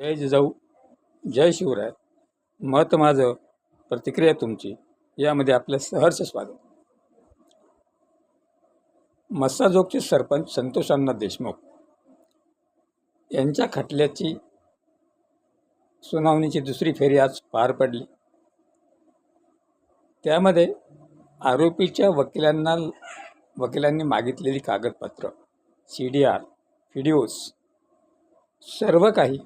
जय जिजाऊ जय शिवराय. मत माझं प्रतिक्रिया तुमची. यामध्ये आपलं सहर्ष स्वागत. मस्साजोगचे सरपंच संतोषांना देशमुख यांच्या खटल्याची सुनावणीची दुसरी फेरी आज पार पडली. त्यामध्ये आरोपीच्या वकिलांना वकिलांनी मागितलेली कागदपत्र सी डी आर व्हिडिओज सर्व काही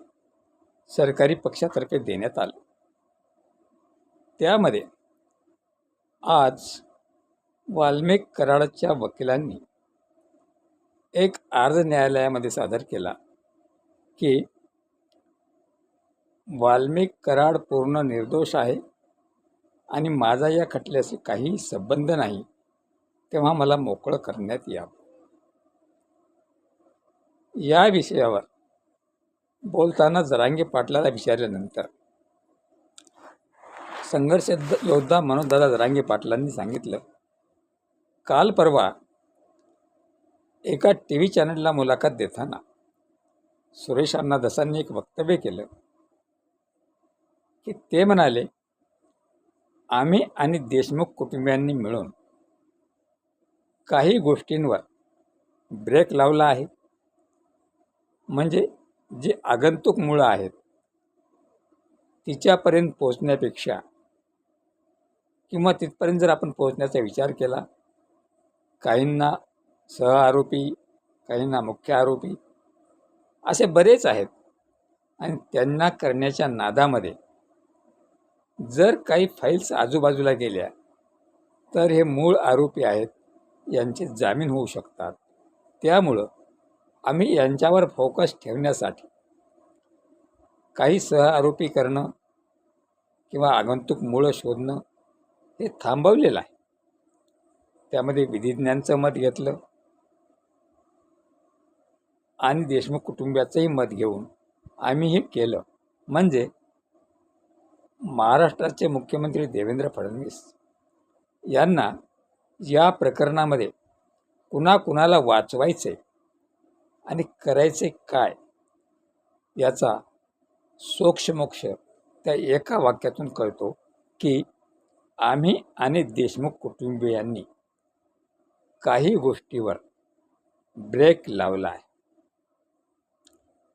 सरकारी पक्षातर्फे देण्यात आलं. त्यामध्ये आज वाल्मिक कराडच्या वकिलांनी एक अर्ज न्यायालयामध्ये सादर केला की वाल्मिक कराड पूर्ण निर्दोष आहे आणि माझा या खटल्याशी काहीही संबंध नाही तेव्हा मला मोकळं करण्यात यावं. या विषयावर बोलताना जरांगे पाटलाला विचारल्यानंतर. संघर्ष योद्धा मनोजदादा जरांगे पाटलांनी सांगितलं काल परवा एका टी व्ही चॅनलला मुलाखत देताना सुरेश अण्णा दसांनी एक वक्तव्य केलं की ते म्हणाले आम्ही आणि देशमुख कुटुंबियांनी मिळून काही गोष्टींवर ब्रेक लावला आहे. म्हणजे जी आगंतुक मुळं आहेत तिच्यापर्यंत पोचण्यापेक्षा किंवा तिथपर्यंत जर आपण पोचण्याचा विचार केला काहींना सह आरोपी काहींना मुख्य आरोपी असे बरेच आहेत. आणि त्यांना करण्याच्या नादामध्ये जर काही फाईल्स आजूबाजूला गेल्या तर हे मूळ आरोपी आहेत यांचे जामीन होऊ शकतात. त्यामुळं आम्ही यांच्यावर फोकस ठेवण्यासाठी काही सहआरोपी करणं किंवा आगंतुक मुळं शोधणं हे थांबवलेलं आहे. त्यामध्ये विधिज्ञांचं मत घेतलं आणि देशमुख कुटुंबियाचंही मत घेऊन आम्ही हे केलं. म्हणजे महाराष्ट्राचे मुख्यमंत्री देवेंद्र फडणवीस यांना या प्रकरणामध्ये कुणाकुणाला वाचवायचे आणि करायचे काय याचा सोक्षमोक्ष त्या एका वाक्यातून कळतो की आम्ही आणि देशमुख कुटुंबियांनी काही गोष्टीवर ब्रेक लावला आहे.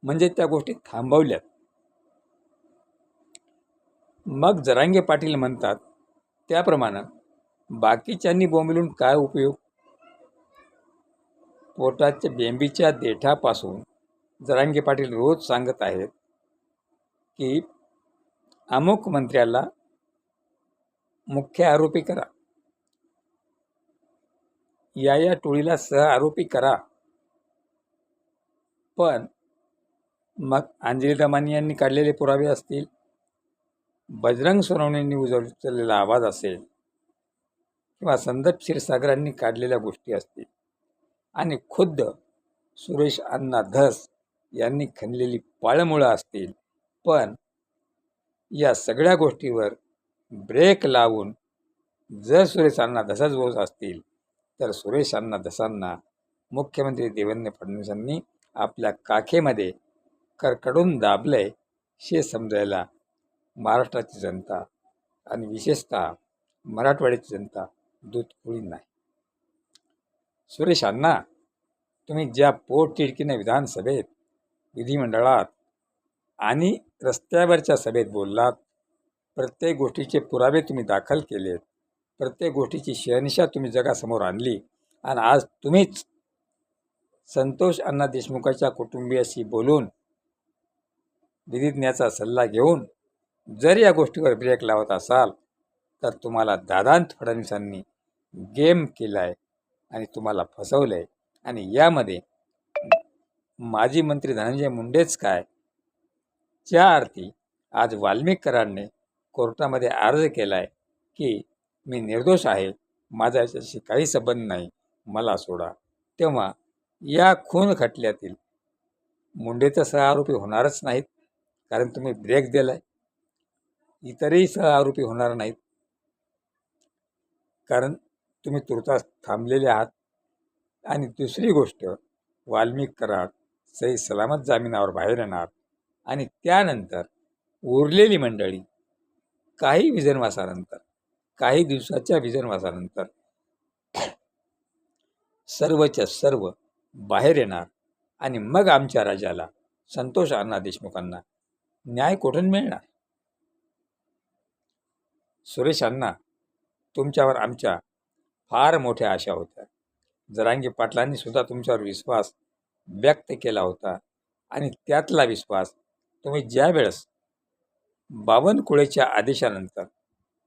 म्हणजे त्या गोष्टी थांबवल्यात. मग जरांगे पाटील म्हणतात त्याप्रमाणे बाकीच्यांनी बोंबलून काय उपयोग? पोटाच्या बेंबीच्या देठापासून जरांगे पाटील रोज सांगत आहेत की अमुक मंत्र्याला मुख्य आरोपी करा. या या टोळीला सह आरोपी करा. पण मग अंजली दमानी यांनी काढलेले पुरावे असतील बजरंग सोनवणेंनी उचललेला आवाज असेल किंवा संदप क्षीरसागरांनी काढलेल्या गोष्टी असतील. आणि खुद्द सुरेश अण्णा धस यांनी खणलेली पाळमुळं असतील. पण या सगळ्या गोष्टीवर ब्रेक लावून जर सुरेश अण्णा धसाच बोलत असतील तर सुरेश अण्णा धसांना मुख्यमंत्री देवेंद्र फडणवीसांनी आपल्या काखेमध्ये करकडून दाबलंय हे समजायला महाराष्ट्राची जनता आणि विशेषतः मराठवाड्याची जनता दूधकुळी नाही. सुरेश अण्णा तुम्ही ज्या पोटतिडकीने विधानसभेत विधिमंडळात आणि रस्त्यावरच्या सभेत बोललात प्रत्येक गोष्टीचे पुरावे तुम्ही दाखल केलेत प्रत्येक गोष्टीची शहनिशा तुम्ही जगासमोर आणली आणि आज तुम्हीच संतोष अण्णा देशमुखाच्या कुटुंबियाशी बोलून विधिज्ञाचा सल्ला घेऊन जर या गोष्टीवर ब्रेक लावत असाल तर तुम्हाला दादांत फडणवीसांनी गेम केला आहे आणि तुम्हाला फसवलं आहे आणि यामध्ये माजी मंत्री धनंजय मुंडेच काय? ज्या अर्थी आज वाल्मिकरांनी कोर्टामध्ये अर्ज केला आहे की मी निर्दोष आहे माझा याच्याशी काही संबंध नाही मला सोडा. तेव्हा या खून खटल्यातील मुंडे तर सहआरोपी होणारच नाहीत कारण तुम्ही ब्रेक दिला आहे इतरही सहआरोपी होणार नाहीत. कारण तुम्ही तुर्तास थांबलेले आहात. आणि दुसरी गोष्ट वाल्मिक कराड सही सलामत जामिनावर बाहेर येणार. आणि त्यानंतर उरलेली मंडळी काही विजनवासानंतर काही दिवसाच्या विजनवासानंतर सर्वच्या सर्व बाहेर येणार. आणि मग आमच्या राजाला संतोष अण्णा देशमुखांना न्याय कुठून मिळणार? सुरेश अण्णा तुमच्यावर आमच्या फार मोठ्या आशा होत्या. जरांगी पाटलांनी सुद्धा तुमच्यावर विश्वास व्यक्त केला होता आणि त्यातला विश्वास तुम्ही ज्या वेळेस बावनकुळेच्या आदेशानंतर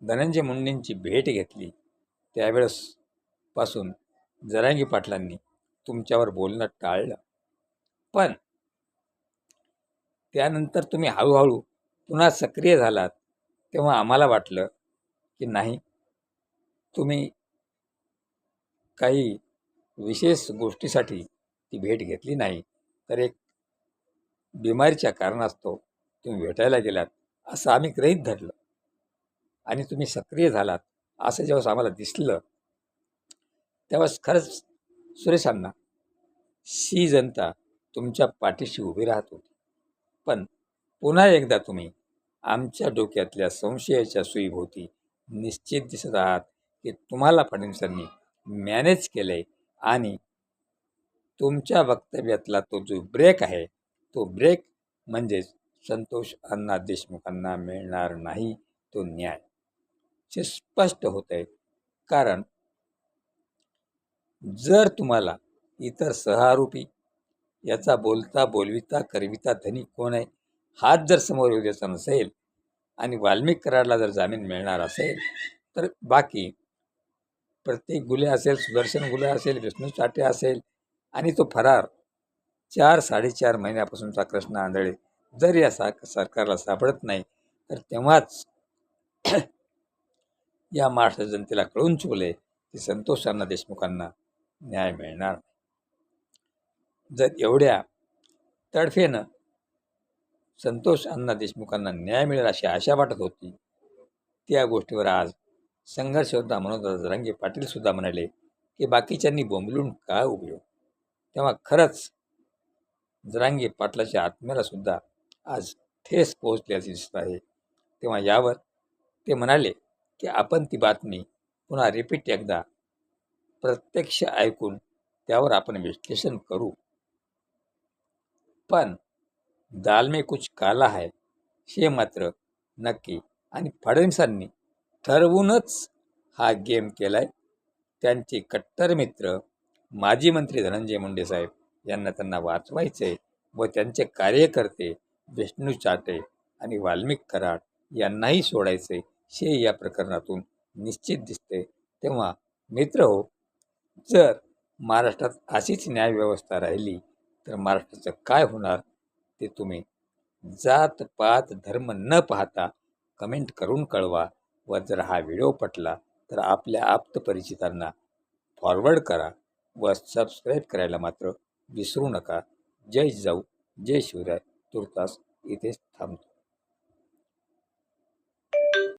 धनंजय मुंडेंची भेट घेतली त्यावेळेस पासून जरांगी पाटलांनी तुमच्यावर बोलणं टाळलं. पण त्यानंतर तुम्ही हळूहळू पुन्हा सक्रिय झालात तेव्हा आम्हाला वाटलं की नाही तुम्ही काही विशेष गोष्टीसाठी ती भेट घेतली नाही. तर एक बिमारीच्या कारणास्तव तुम्ही भेटायला गेलात असं आम्ही ग्रहीत धरलं. आणि तुम्ही सक्रिय झालात असं जेव्हा आम्हाला दिसलं तेव्हाच खरंच सुरेशांना शी जनता तुमच्या पाठीशी उभी राहत होती. पण पुन्हा एकदा तुम्ही आमच्या डोक्यातल्या संशयाच्या सुईभोवती निश्चित दिसत आहात की तुम्हाला फडणवीसांनी मॅनेज केलं आहे आणि तुमच्या वक्तव्यातला तो जो ब्रेक आहे तो ब्रेक म्हणजेच संतोष अण्णा देशमुखांना मिळणार नाही तो न्याय. हे स्पष्ट होत आहे कारण जर तुम्हाला इतर सहारूपी याचा बोलता बोलविता करविता धनी कोण आहे हात जर समोर येऊ द्यायचा नसेल आणि वाल्मिक कराडला जर जामीन मिळणार असेल तर बाकी प्रत्येक गुले असेल सुदर्शन गुले असेल विष्णू चाटे असेल आणि तो फरार चार साडेचार महिन्यापासूनचा कृष्ण आंधळे जर या सा सरकारला सापडत नाही तर तेव्हाच या महाराष्ट्र जनतेला कळून चुकले की संतोष अण्णा देशमुखांना न्याय मिळणार नाही. जर एवढ्या तडफेनं संतोष अण्णा देशमुखांना न्याय मिळेल अशी आशा वाटत होती त्या गोष्टीवर आज संघर्ष होता म्हणून रंगे पाटीलसुद्धा म्हणाले की बाकीच्यांनी बोंबलून काय उपयोग? तेव्हा खरंच जरांगे पाटलाच्या आत्म्याला सुद्धा आज ठेस पोहोचल्याचे दिसत आहे. तेव्हा यावर ते म्हणाले की आपण ती बातमी पुन्हा रिपीट एकदा. प्रत्यक्ष ऐकून त्यावर आपण विश्लेषण करू. पण दाल में कुछ काला है हे मात्र नक्की आणि फडणवीसांनी ठरवूनच हा गेम केला आहे त्यांचे कट्टर मित्र माजी मंत्री धनंजय मुंडे साहेब यांना त्यांना वाचवायचे व त्यांचे कार्यकर्ते विष्णू चाटे आणि वाल्मिक कराड यांनाही सोडायचे हे या प्रकरणातून निश्चित दिसते तेव्हा मित्र हो जर महाराष्ट्रात अशीच न्यायव्यवस्था राहिली तर महाराष्ट्राचं काय होणार ते तुम्ही जात पात धर्म न पाहता कमेंट करून कळवा. व जर हा व्हिडिओ पटला तर आपल्या आप्त परिचितांना फॉरवर्ड करा व सबस्क्राईब करायला मात्र विसरू नका. जय जाऊ जय शिवराय तुर्तास इथेच थांबतो.